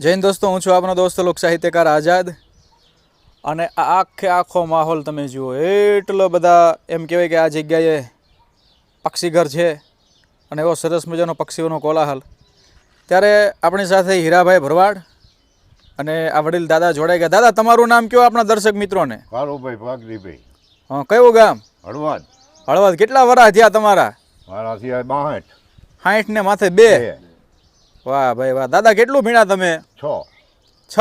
જૈન દોસ્તો હું છું આપનો દોસ્ત લોક સાહિત્યકાર આઝાદ. અને આ આખે આખો માહોલ તમે જુઓ એટલો બધા એમ કહેવાય કે આ જગ્યાએ પક્ષીઘર છે અને એવો સરસ મજાનો પક્ષીઓનો કોલાહલ. ત્યારે આપણી સાથે હીરાભાઈ ભરવાડ અને આ વડીલ દાદા જોડાઈ ગયા. દાદા તમારું નામ કયો આપણા દર્શક મિત્રોને? કાળુભાઈ ભાગરીભાઈ હા કયું ગામ? હળવદ. હળવદ. કેટલા વરા થયા તમારા? મારાથી આ બાસઠ. સાઠ ને માથે બે. વાહ ભાઈ વાહ. દાદા કેટલું ભીણા તમે? છ. છ?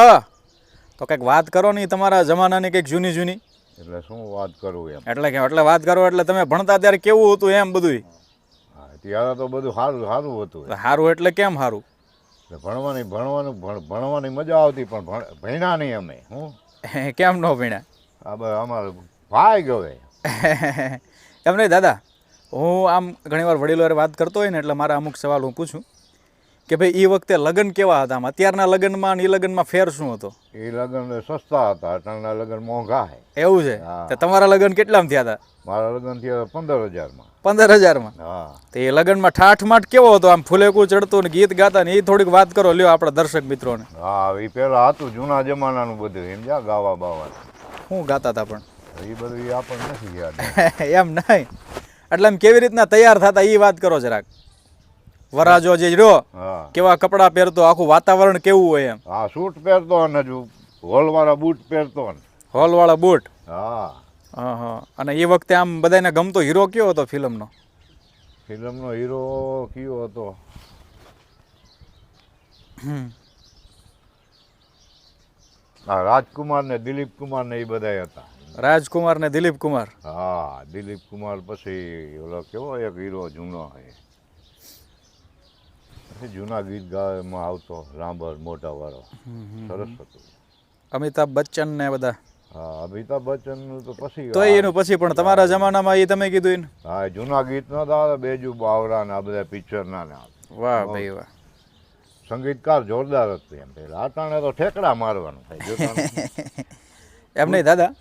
તો કંઈક વાત કરો નહીં તમારા જમાનાની કંઈક જૂની જૂની. એટલે શું વાત કરું એમ? એટલે કે એટલે વાત કરો એટલે તમે ભણતા ત્યારે કેવું હતું એમ બધું હા, ત્યારે તો બધું સારું સારું હતું સારું એટલે કેમ સારું ભણવાની ભણવાનું ભણવાની મજા આવતી પણ ભણ- ભણ્યા નહીં અમે હું? કેમ ન ભણ્યા અમારે ભાઈ ગયો એમ નહીં દાદા હું આમ ઘણીવાર વડીલો વાત કરતો હોય ને એટલે મારા અમુક સવાલ હું પૂછું. કે ભાઈ એ વખતે લગ્ન કેવા હતા અત્યારના લગ્નમાં અને એ લગ્નમાં ફેર શું હતો? એ લગ્ન સસ્તા હતા અત્યારના લગ્ન મોંઘા છે એવું છે. તો તમારા લગ્ન કેટલામાં થયા હતા? મારા લગ્ન થયા પંદર હજારમાં પંદર હજારમાં હા. તો એ લગ્નમાં ઠાઠ માઠ કેવો હતો? આમ ફૂલેકું ચડતું ને ગીત ગાતા ને એ થોડીક વાત કરો લ્યો આપણા દર્શક મિત્રોને. હા એ પહેલાં હતું જૂના જમાનાનું બધું એમ જા ગાવા બાવા. શું ગાતા હતા પણ? એ બધું આપણને નથી યાદ. એમ નહીં. એટલે એમ કેવી રીતના તૈયાર થતા એ વાત કરો જરાક. વરાજો જે રહ્યો કેવા કપડાં પહેરતો આખું વાતાવરણ કેવું હોય એમ? હા સૂટ પહેરતો અને હજુ હોલવાળા બૂટ પહેરતો ને. હોલવાળા બૂટ? હા. હા હા અને એ વખતે આમ બધાને ગમતો હીરો કયો હતો ફિલ્મનો? ફિલ્મનો હીરો કયો હતો? હા રાજકુમાર ને દિલીપ કુમાર ને એ બધા હતા. રાજકુમાર ને દિલીપ કુમાર હા દિલીપ કુમાર પછી ઓલો કેવો એક હીરો જૂનો છે પછી જૂના ગીત ગાવામાં આવતો રાંબર મોટા વાળો સરસ હતું. અમિતાભ બચ્ચન ને બધા? હા અમિતાભ બચ્ચનનું તો પછી તો એનું પછી પણ તમારા જમાનામાં એ તમે કીધું એને હા જૂના ગીત નો આવતા બેજુ બાવરા ને આ બધા પિક્ચર ના ને વાહ ભાઈ વાહ. સંગીતકાર જોરદાર હતું એમ. પેલા અટાણે તો ઠેકડા મારવાનું થાય એમ નહીં દાદા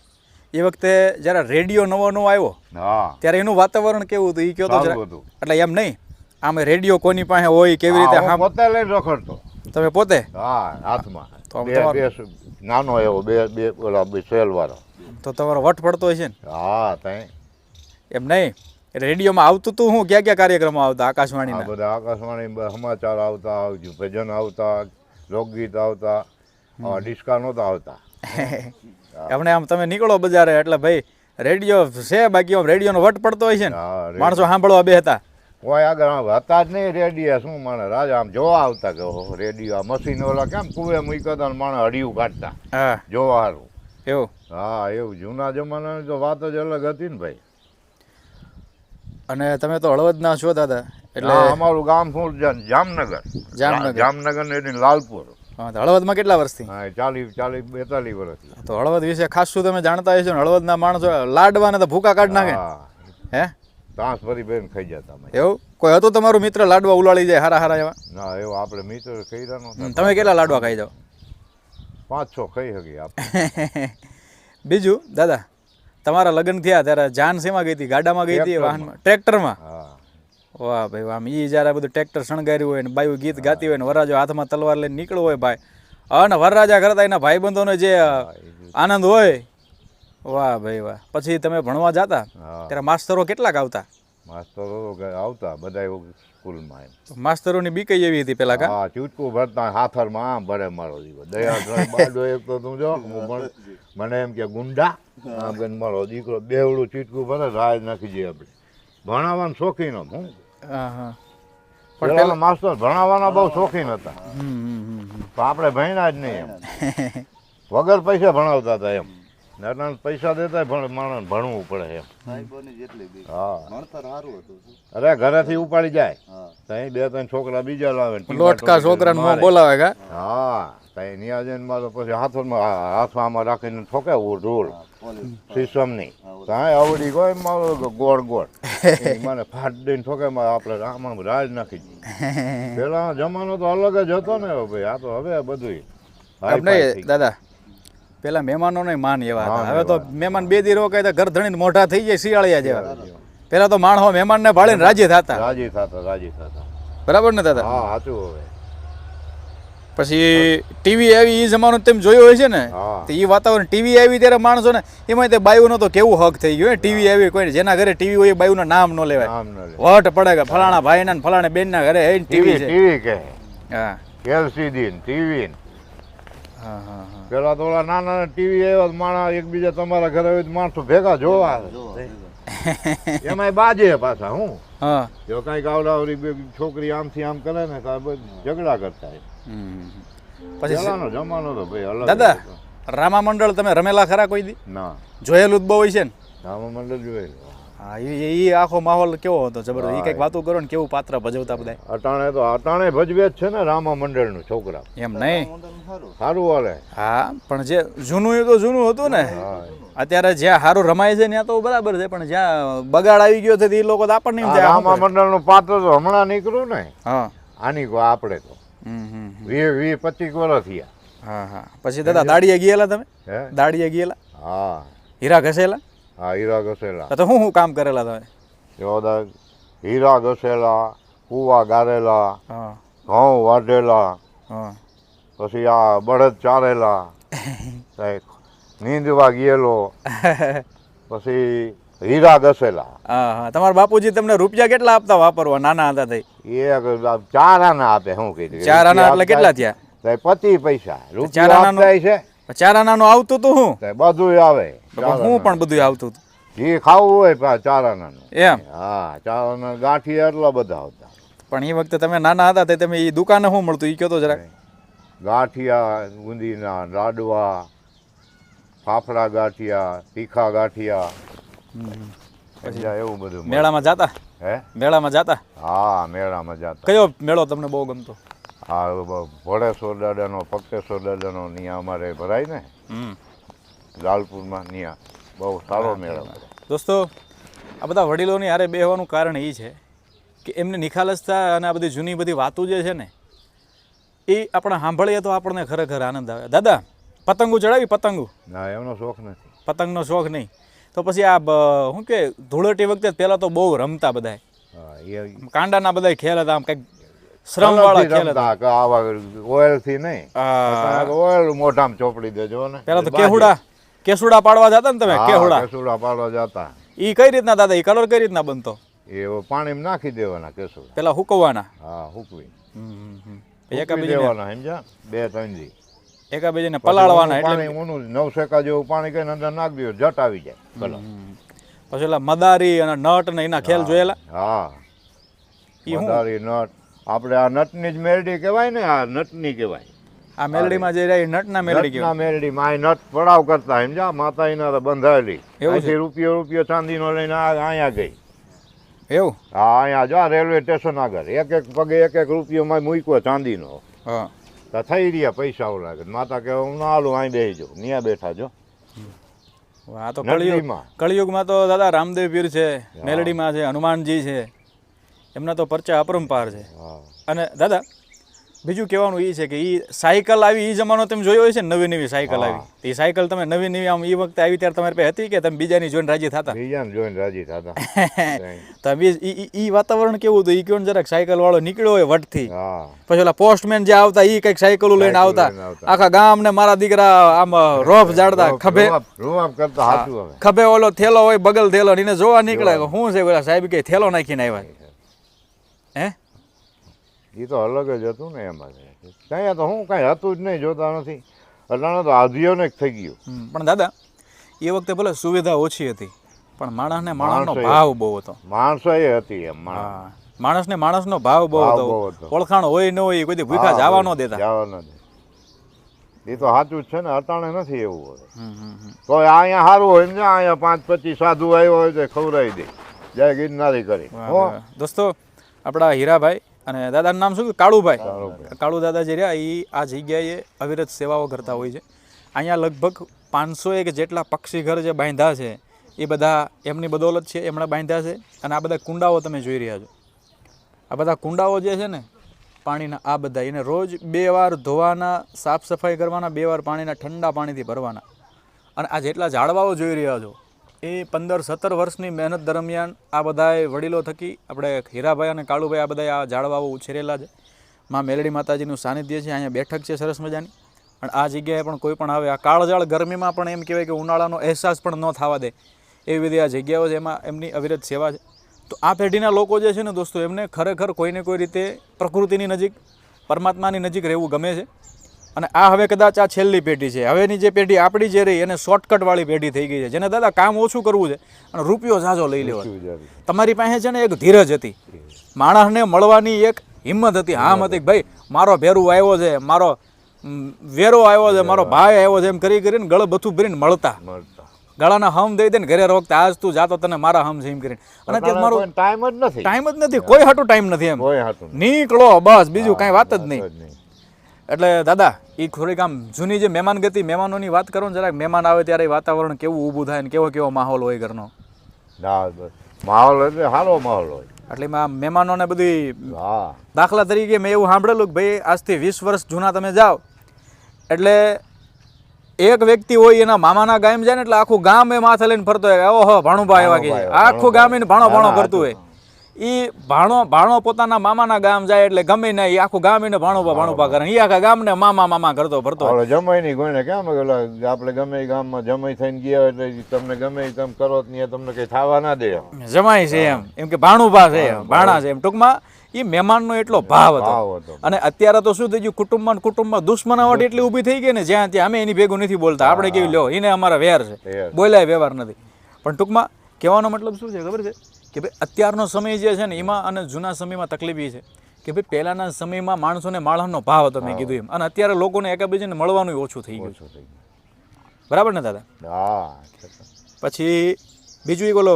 એ વખતે જ્યારે રેડિયો નવો નવો આવ્યો હા. ત્યારે એનું વાતાવરણ કેવું હતું? એ કયો તો. એટલે એમ નહીં? આમે રેડિયો કોની પાસે હોય કેવી રીતે પોતે લઈને રખડતો. તમે પોતે? હા હાથમાં. તો નાનો એવો બે બે ઓલા બે સેલ વાળો તો તમારો વટ પડતો છે ને? હા તઈ. એમ નહીં? રેડિયોમાં આવતું તું હું ક્યાં ક્યાં કાર્યક્રમો આવતા આકાશવાણી આકાશવાણીના બધા આકાશવાણી સમાચાર આવતા ભજન આવતા લોકગીત આવતા આવા ડિસ્કા નહોતા આવતા. એમને આમ તમે નીકળો બજારે એટલે ભાઈ રેડિયો છે બાકી આમ રેડિયોનો વટ પડતો હોય છે ને? માણસો સાંભળવા બે હતા કોઈ આગળ હતા જ નહીં રેડિયા શું માણે રાજા આમ જોવા આવતા કે ઓહો રેડિયો આ મશીન ઓલા કેમ કુવે? મૂક્યા ને માણે હડિયું કાઢતા. હા. જોવા હારું એવું? હા એવું. જૂના જમાનાની તો વાત જ અલગ હતી ને ભાઈ. અને તમે તો હળવદના છો દાદા એટલે અમારું ગામ શું? જામનગર. જામનગર. જામનગર ને લાલપુર. હા, તો હળવદમાં કેટલા વર્ષથી? હા ચાલીસ ચાલીસ બેતાલીસ વર્ષથી. તો હળવદ વિશે ખાસ શું તમે જાણતા હશો ને? હળવદના માણસો લાડવાને તો ભૂકા કાઢ નાખે. હે? તાંસ ભરી બેન ખાઈ જતા અમે. એવું? કોઈ હતું તમારું મિત્ર લાડવા ઉલાળી જાય હારા હારા એવા? ના એવું આપણે મિત્ર ખાઈ તમે કેટલા લાડવા ખાઈ જાઓ? પાંચ છ ખાઈ શકી આપણે. બીજું દાદા તમારા લગ્ન થયા ત્યારે જાન શેમાં ગઈ હતી? ગાડામાં ગઈ હતી વાહનમાં? ટ્રેક્ટરમાં? વાહ ભાઈ આમ ઈ જ્યારે બધું ટ્રેક્ટર શણગાર્યું હોય ને બાયું ગીત ગાતી હોય ને વરરાજો હાથમાં તલવાર લઈને નીકળ્યો હોય ભાઈ. અને વરરાજા કરતા એના ભાઈબંધોનો જે. આનંદ હોય વાહ ભાઈ વાહ. પછી તમે ભણવા જતા? ત્યારે માસ્તરો કેટલાક આવતા? માસ્તરો આવતા બધા સ્કૂલમાં એમ. માસ્તરોની બી કઈ એવી હતી પેલા કા? હા ચૂટકું ભરતા હાથરમાં આમ ભરે મારો દીકરો. દયા એક તો તું જો મને એમ કે ગુંડા આમ કે મારો દીકરો બેવડું ચૂટકું ભરે રાજ નાખી જઈએ આપણે. ભણાવવાનું શોખીન હતો હું. હા હા. પેલા માસ્ટર ભણાવવાના બહુ શોખીન હતા. પણ આપણે ભણ્યા જ નહીં એમ વગર પૈસા ભણાવતા હતા એમ. નાના પૈસા દેતા પણ માણસ ભણવું પડે એમ. સાહેબોની જેટલી બી. હા. ભણતર સારું હતું. અરે ઘરેથી ઉપાડી જાય. ત્યાં તઈ બે ત્રણ છોકરા બીજા લાવે લોટકા છોકરાને મોં બોલાવે કા? હા. તઈ ન્યા જઈને મારો પછી હાથમાં હાથમાં આમાં રાખીને ઠોકે ઢોલ શીશમની ત્યાં આવડી ગયો એમ મારો ગોળ ગોળ. મને ફાટ દઈને ઠોકે માં આપણે આમાં રાજ નાખી દીધી. પેલા જમાનો તો અલગ જ હતો ને ભાઈ. આ તો હવે બધું નહીં દાદા પેલા મહેમાનોને માન એવા હતા. હવે તો મહેમાન બે દી રોકાય તો ઘર ધણીને મોઢા થઈ જાય શિયાળિયા જેવા. પેલા તો માણસો મહેમાનને ભાળીને રાજી થતા. રાજી થતા રાજી થતા. બરાબર ને દાદા? હા સાચું હવે. પછી ટીવી આવી એ જમાનો તેમ જોયો હોય છે ને. તો એ વાતાવરણ ટીવી આવી ત્યારે માણસો ને એમાં તે બાયુનો તો કેવું હક થઈ ગયો ટીવી આવી કોઈ જેના ઘરે ટીવી હોય એ બાયુનું નામ ન લેવાય. નામ ન લે. વટ પડે કે ફલાણા ભાઈના ને ફલાણા બેનના ઘરે ટીવી છે. ટીવી કે હા. એલસીડી ટીવી હા હા. પેલા તો ઓલા નાના નાના ટીવી આવ્યા તો માણસ એકબીજા તમારા ઘરે હોય માણસો ભેગા જોવા આવે. જો એમાંય બાજે પાછા હું? હા. જો કંઈક આવડાવરી બે છોકરી આમથી આમ કરે ને ઝઘડા કરતા પછી જમાનો તો ભાઈ અલગ દાદા રામા મંડળ તમે રમેલા ખરા કોઈ દી? ના. જોયેલું જ બહુ હોય છે ને? રામા મંડળ જોઈ હા એ એ આખો માહોલ કેવો હતો? જબરદસ્ત. એ કંઈક વાતો કરો ને કેવું પાત્ર ભજવતા બધા? અટાણે તો અટાણે ભજવે જ છે ને રામા મંડળનું છોકરા. એમ નહીં? સારું. હાલે. હા પણ જે જૂનું એ તો જૂનું હતું ને. અત્યારે જ્યાં સારું રમાય છે ત્યાં તો બરાબર છે પણ જ્યાં બગાડ આવી ગયો છે તો એ લોકો તો આપણને રામા મંડળનું પાત્ર તો હમણાં નીકળ્યું ને. હા. આની કો આપણે તો. હમ, હમ, હમ. વીસ વીસ પચીસ વર્ષ થયા. હા હા. પછી દાદા દાડીએ ગયેલા તમે? દાડીએ ગયેલા? હા. હીરા ઘસેલા? હા હીરા ઘસેલા. તો શું શું કામ કરેલા તમે? જોદા હીરા ઘસેલા કૂવા ગારેલા હા. ઘઉં વાઢેલા હા. પછી આ બળદ ચારેલા નીંદવા ગયેલો પછી હીરા ઘસેલા. હા હા. તમારા બાપુજી તમને રૂપિયા કેટલા આપતા વાપરવા? નાના હતા થઈ એ ચાર આના આપે શું કીધું. ચાર આના એટલે કેટલા થયા? પચીસ પૈસા. ચાર રૂપિયા છે ચાર આનાનું આવતું તો બધું આવે. હું પણ. બધું આવતું હતું જે ખાવું હોય ચાર આનાનું એમ? હા ચાર આના ગાંઠિયા એટલા બધા આવતા. પણ એ વખતે તમે નાના હતા તે તમે એ દુકાને શું મળતું? એ કહો તો જરાક. ગાંઠિયા બુંદીના લાડવા ફાફડા ગાંઠિયા તીખા ગાંઠિયા. એવું બધું મેળામાં જાતા? હે? મેળામાં જાતા? હા મેળામાં જતા. કયો મેળો તમને બહુ ગમતો? આ ભોળેશ્વર દાદાનો પક્તેશ્વર દાદાનો નિયા અમારે ભરાય ને? હમ. લાલપુરમાં નિયા. બહુ સારો મેળો. દોસ્તો આ બધા વડીલોની હારે બેહવાનું કારણ એ છે કે એમની નિખાલસતા અને આ બધી જૂની બધી વાતો જે છે ને એ આપણે સાંભળીએ તો આપણને ખરેખર આનંદ આવે. દાદા પતંગો ચડાવી પતંગો? ના એમનો શોખ નથી. પતંગનો શોખ નહીં. તો પછી આ શું કે ધૂળેટી વખતે પહેલાં તો બહુ રમતા બધાય. કાંડાના બધા ખેલ હતા આમ કંઈક શ્રમવાળા વાળા આવા ઓઇલથી નહીં. આ. ઓઇલ મોઢામાં ચોપડી દેજો ને. પેલા તો કેહુડા કેસુડા પાડવા જતા ને તમે? કેહુડા. કેસુડા પાડવા જતા. એ કઈ રીતના દાદા? ઈ કલર કઈ રીતના બનતો? એ પાણીમાં નાખી દેવાના કેસુડા. પેલા હુકવવાના? હા હુકવી. દેવાના સમજ્યા? બે ત્રણ દી. એકાબીજીને પલાળવાના એટલે પાણી ઊનું નવ સેકા જેવું પાણી કઈ અંદર નાખી દો જટ આવી જાય કલર. પછી એટલે મદારી અને નટ ને એના ખેલ જોયેલા? હા? મદારી નટ. આપણે આ નટની જ મેરડી કહેવાય ને આ નટની કહેવાય. આ મેલડીમાં જે રહી નટના મેલડી નટના કહેવાય. મેરડી માં આ નટ પડાવ કરતા સમજ્યા માતા એના તો બંધાયેલી? અહીંથી રૂપિયો રૂપિયો ચાંદીનો લઈને આ અહીંયા ગઈ. એવું? હા અહીંયા જો આ રેલવે સ્ટેશન આગળ. એક એક પગે એક એક રૂપિયોમાં મૂક્યો ચાંદીનો. હા. તો થઈ રહ્યા પૈસા લાગે. માતા કે હું ના હાલું અહીં બેસી જાઉં. ત્યાં બેઠા જો. આ તો કળિયુગમાં કળિયુગમાં તો દાદા રામદેવ પીર છે મેલડીમાં છે હનુમાનજી છે. એમના તો પરચા અપરંપાર છે. અને દાદા બીજું કહેવાનું એ છે કે એ સાયકલ આવી એ જમાનો તમે જોયો હોય છે ને નવી નવી સાયકલ આવી. એ સાયકલ તમે નવી નવી આમ એ વખતે આવી ત્યારે તમારી પાસે હતી કે તમે બીજાની જોઈને રાજી થતા? બીજાને જોઈને રાજી થતા. તો બી ઈ વાતાવરણ કેવું હતું? એ કયો જરાક સાયકલ વાળો નીકળ્યો હોય વટથી. પછી ઓલા પોસ્ટમેન જે આવતા એ કંઈક સાયકલો લઈને આવતા. આખા ગામ ને મારા દીકરા આમ રોફ જાડતા ખભે. ખભે ઓલો થેલો હોય બગલ થેલો એને જોવા નીકળે શું છે સાહેબ કે થેલો નાખીને આવ્યા. હે? એ તો અલગ જ હતું ને એમાં ત્યાં તો હું કાંઈ હતું જ નહીં જોતા નથી. અટાણે તો આધિઓને જ થઈ ગયું. પણ દાદા એ વખતે ભલે સુવિધા ઓછી હતી પણ માણસને માણસનો ભાવ બહુ હતો. માણસો એ હતી એમ માણસને માણસનો ભાવ બહુ હતો. ઓળખાણ હોય ન હોય કોઈ ભૂખા જવા ન દેતા. જવા ન દે. એ તો સાચું છે ને અટાણે નથી એવું હોય. તો અહીંયા સારું હોય ને અહીંયા પાંચ પચીસ સાધુ આવ્યો હોય તો ખવડાવી દે. જય ગિરનારી કરી. દોસ્તો આપણા હીરાભાઈ અને દાદાનું નામ શું કાળુભાઈ. કાળુ દાદા જે રહ્યા. એ આ જગ્યાએ અવિરત સેવાઓ કરતા હોય છે. અહીંયા લગભગ પાંચસો એક જેટલા પક્ષી ઘર જે બાંધ્યા છે એ બધા એમની બદોલત છે એમણે બાંધ્યા છે અને આ બધા કુંડાઓ તમે જોઈ રહ્યા છો. આ બધા કુંડાઓ જે છે ને પાણીના આ બધા એને રોજ બે વાર ધોવાના સાફ સફાઈ કરવાના બે વાર પાણીના ઠંડા પાણીથી ભરવાના. અને આ જેટલા ઝાડવાઓ જોઈ રહ્યા છો એ પંદર સત્તર વર્ષની મહેનત દરમિયાન આ બધાએ વડીલો થકી આપણે હીરાભાઈ અને કાળુભાઈ આ બધા આ ઝાડવાઓ ઉછેરેલા છે. માં મેલડી માતાજીનું સાનિધ્ય છે, અહીંયા બેઠક છે સરસ મજાની. અને આ જગ્યાએ પણ કોઈ પણ આવે, આ કાળજાળ ગરમીમાં પણ એમ કહેવાય કે ઉનાળાનો અહેસાસ પણ ન થવા દે. એવી બધી આ જગ્યાઓ છે, એમાં એમની અવિરત સેવા છે. તો આ પેઢીના લોકો જે છે ને દોસ્તો, એમને ખરેખર કોઈને કોઈ રીતે પ્રકૃતિની નજીક, પરમાત્માની નજીક રહેવું ગમે છે. અને આ હવે કદાચ આ છેલ્લી પેઢી છે. હવેની જે પેઢી આપણી જે રહી એને શોર્ટકટવાળી પેઢી થઈ ગઈ છે. જેને દાદા કામ ઓછું કરવું છે અને રૂપિયો ઝાઝો લઈ લેવો તમારી પાસે છે ને એક ધીરજ હતી. માણસને મળવાની એક હિંમત હતી. હામ હતી. ભાઈ મારો ભેરું આવ્યો છે મારો વેરો આવ્યો છે મારો ભાઈ આવ્યો. છે એમ કરી કરીને ગળ બથું ભરીને મળતા. ગળાના હમ દઈ દે ને ઘરે રોકતા આજ તું જાતો તને મારા હમ છે એમ કરીને. અને અત્યારે મારો ટાઈમ જ નથી. ટાઈમ જ નથી. કોઈ હાટું ટાઈમ નથી એમ. નીકળો બસ બીજું કાંઈ વાત જ નહીં. એટલે દાદા એ થોડીક આમ જૂની જે મહેમાન ગતિ મહેમાનોની વાત કરો ને જરાક. મહેમાન આવે ત્યારે વાતાવરણ કેવું ઊભું થાય ને કેવો કેવો માહોલ હોય ઘરનો? માહોલ એટલે સારો માહોલ હોય. એટલે એમાં આમ મહેમાનોને બધી હા. દાખલા તરીકે મેં એવું સાંભળેલું કે ભાઈ આજથી વીસ વર્ષ જૂના તમે જાઓ. એટલે એક વ્યક્તિ હોય એના મામાના ગામ જાય ને એટલે આખું ગામ એ માથે લઈને ફરતો હોય. ઓહો ભાણુભા એવા કે આખું ગામ એને ભાણો ભાણો કરતું હોય. ઈ ભાણો ભાણો પોતાના મામાના ગામ જાય એટલે ગમે ને એ આખું ગામ એને ભાણો ભાણુભા કરે. એ આખા ગામને મામા મામા કરતો ભરતો જમાઈ ની કોઈને કેમ આપણે ગમે ગામમાં જમાઈ થઈને ગયા એટલે તમને ગમે તમે કરો ત્યાં તમને કઈ થવા ના દે જમાઈ છે એમ. એમ કે ભાણુભા છે ભાણા છે એમ. ટૂંકમાં એ મહેમાનનો એટલો ભાવ હતો. અને અત્યારે તો શું થઈ ગયું? કુટુંબમાં કુટુંબમાં દુશ્મનાવટ એટલી ઊભી થઈ ગઈ ને જ્યાં ત્યાં અમે એની ભેગું નથી બોલતા. આપણે કેવી લ્યો એને અમારા વેર છે. બોલાય વ્યવહાર નથી. પણ ટૂંકમાં કહેવાનો મતલબ શું છે? ખબર છે? કે ભાઈ અત્યારનો સમય જે છે ને એમાં અને જૂના સમયમાં તકલીફ એ છે. કે ભાઈ પહેલાના સમયમાં માણસોને માણસનો ભાવ હતો મેં કીધું એમ. અને અત્યારે લોકોને એકબીજાને મળવાનું ઓછું થઈ ગયું બરાબર ને દાદા? હા પછી બીજું એક ઓલો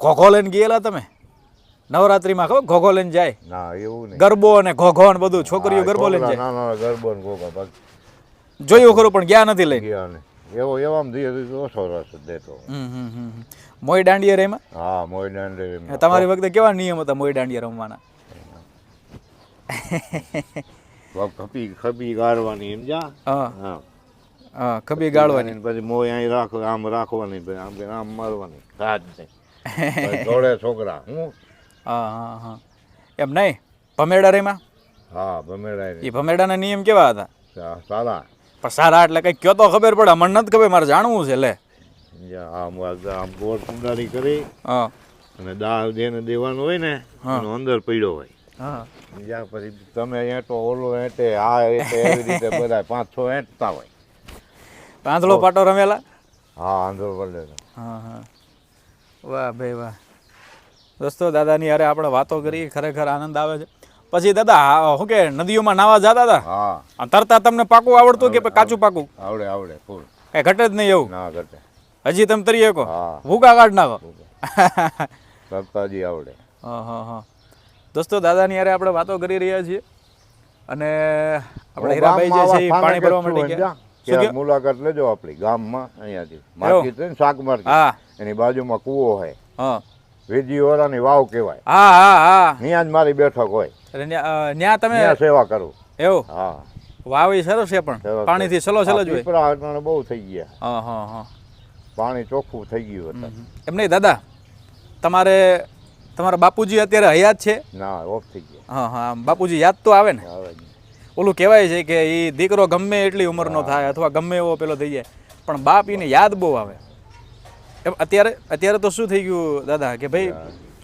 ઘોઘો લઈને ગયેલા તમે? નવરાત્રીમાં ખબર ઘોઘો લઈને જાય? ના એવું નહીં. ગરબો અને ઘોઘો ને બધું છોકરીઓ ગરબો લઈને જાય. ગરબો ને જોયું ખરું પણ ગયા નથી લઈ ગયા એવો એવામાં ધીરે ઓછો રસ દેતો મોઈ. મોય દાંડિયા રેમાં હા મોઈ દાંડિયા તમારી વખતે કેવા નિયમ હતા મોય દાંડિયા રમવાના? ખપી ખપી ગાળવાની એમ જા. હા. હા. હા ખભી ગાળવાની. પછી મોય અહીં રાખો આમ રાખવાની આમ આમ મારવાની. સાજ નહીં જોડે છોકરા હું? હા હા હા. એમ નહીં? ભમેડા રેમાં હા ભમેડા એ ભમેડાના નિયમ કેવા હતા? સારા પણ સારા એટલે કંઈક કયો તો ખબર પડે મને નથી ખબર મારે જાણવું છે લે. આમ આમ ગોળ કુંડાળી કરી હા. અને દાળ જેને દેવાનું હોય ને એનો અંદર પડ્યો હોય. હા. જ્યાં પછી તમે એંટો ઓલો એંટે આ એંટે એવી રીતે બધા પાંચ છ એંટતા હોય. પાંદડો પાટો રમેલા? હા આંધળો પડે હા હા. વાહ ભાઈ વાહ. દોસ્તો દાદાની અરે આપણે વાતો કરી ખરેખર આનંદ આવે છે. પછી દાદા શું કે નદીઓમાં નાવા જતા હતા? હા. તરતા તમને પાકું આવડતું કે કાચું પાકું? આવડે આવડે ફૂલ. કઈ ઘટે જ નહીં એવું? ના ઘટે. હજી તમે તરી શકો? ભૂકા કાઢ નાખો. તરતાજી આવડે. હા હા હા. દોસ્તો દાદાની યારે આપણે વાતો કરી રહ્યા છીએ. અને આપણે હીરાભાઈ જે છે એ પાણી ભરવા માટે ગયા? મુલાકાત લેજો આપણી ગામમાં અહીંયાથી. માર્કેટ શાક માર્કેટ હા. એની બાજુમાં કૂવો હોય. હા. વેજી ઓરાની વાવ કહેવાય. હા હા હા. ત્યાં જ મારી બેઠક હોય. ન્યા- તમે સેવા કરું. એવું? હા. વાવી સરસ છે પણ. પાણીથી સલો સલો જ હોય. પીપળા બહુ થઈ ગયા. હા હા હા. પાણી ચોખ્ખું થઈ ગયું હતું. એમ નહીં દાદા તમારે તમારા બાપુજી અત્યારે હયાત છે? ના ઓફ થઈ ગયા. હા હા બાપુજી યાદ તો આવે ને? ઓલું કહેવાય છે કે એ દીકરો ગમે એટલી ઉંમરનો થાય અથવા ગમે એવો પેલો થઈ જાય. પણ બાપ એને યાદ બહુ આવે. એમ અત્યારે અત્યારે તો શું થઈ ગયું દાદા કે ભાઈ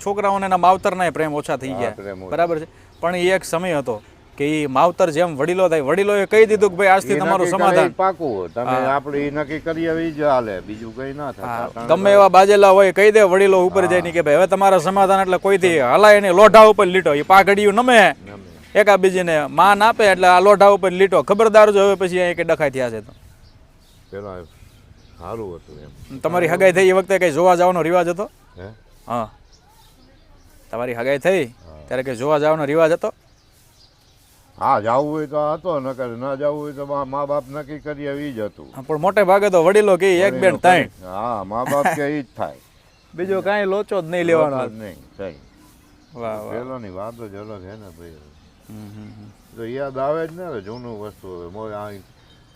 છોકરાઓને એના માવતરના પ્રેમ ઓછા થઈ ગયા. બરાબર છે? પણ એ એક સમય હતો કે એ માવતર જેમ વડીલો થાય વડીલોએ કહી દીધું કે ભાઈ આજથી તમારું સમાધાન. પાકું તમે આપણે એ નક્કી કરી આવી જ હાલે. બીજું કઈ ના થાય. તમે એવા બાજેલા હોય કહી દે વડીલો ઉપર જઈને કે ભાઈ હવે તમારા સમાધાન એટલે કોઈથી? હલાય નહીં લોઢા ઉપર લીટો. એ પાઘડિયું નમે. એકા બીજીને માન આપે એટલે આ લોઢા ઉપર લીટો. ખબરદાર જો હવે પછી અહીંયા કે ડખાઈ થયા છે તો. પેલા સારું હતું એમ. તમારી હગાઈ થઈ એ વખતે કઈ જોવા જવાનો રિવાજ હતો? હે? હા. તમારી હગાઈ થઈ ત્યારે કઈ જોવા જવાનો રિવાજ હતો? હા જવું હોય તો હતો નકર ના જવું હોય તો મા- બાપ નક્કી કરી આવી જ હતું. પણ મોટે ભાગે તો વડીલો કે એક બેન ત્રણ હા મા બાપ કે એ જ થાય. બીજો કાંઈ લોચો જ નહીં લેવાનો. જ નહીં કઈ વાહ વાહ. પેલાની વાત જ અલગ છે ને ભાઈ. તો યાદ આવે જ ને જૂનું વસ્તુ હવે મોય આ આ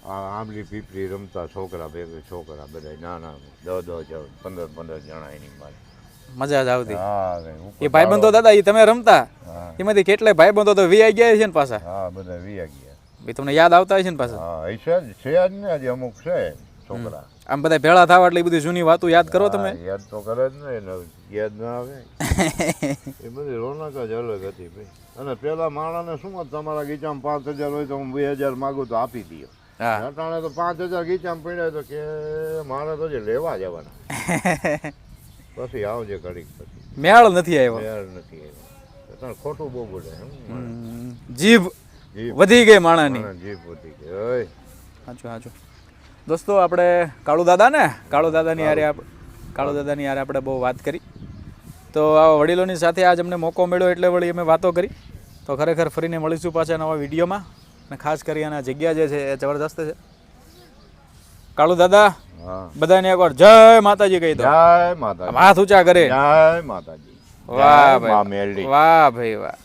આંબલી પીપળી રમતા છોકરા ભેગા છોકરા બધા નાના દસ દસ પંદર પંદર જણા એની મારે. મજા જ આવતી. એ ભાઈ બંધો ભાઈબંધો દાદા એ તમે રમતા? એમાંથી કેટલાય ભાઈબંધો તો વી ગયા છે ને પાછા? હા બધા વી ગયા. ભાઈ તમને યાદ આવતા છે ને પાછા? હા છે જ છે જ ને આજે અમુક છે છોકરા. આમ બધા ભેળા થવા એટલે બધી જૂની વાતો યાદ કરો તમે. યાદ તો કરે જ ને યાદ ના આવે. એ બધી રોનક જ અલગ હતી ભાઈ. અને પેલા માણસને શું તમારા ગીચામાં પાંચ હજાર હોય તો હું બે હજાર માગું તો આપી દઉં અટાણે તો પાંચ હજાર ગીચામાં પડ્યા તો કે મારે તો જે લેવા જવાના. પછી આવજે ઘડીક પછી. મેળ નથી આવ્યો. મેળ નથી આવ્યો. અટાણે ખોટું બહુ બોલે હમ. જીભ જીભ. વધી ગઈ માણાની. જીભ વધી ગઈ. ઓય. સાચું સાચું દોસ્તો આપણે કાળુ દાદા ને કાળુ દાદાની યારે કાળુ દાદાની યારે આપણે બહુ વાત કરી. તો આ વડીલોની સાથે આજ અમને મોકો મળ્યો એટલે વળી અમે વાતો કરી. તો ખરેખર ફરીને મળીશું પાછા નવા વિડીયોમાં. અને ખાસ કરી અને આ જગ્યા જે છે એ જબરદસ્ત છે. કાળુ દાદા બધાને એકવાર જય માતાજી કહી દો. જય માતાજી. હાથ ઊંચા કરે. જય માતાજી. વાહ ભાઈ. વાહ ભાઈ વાહ.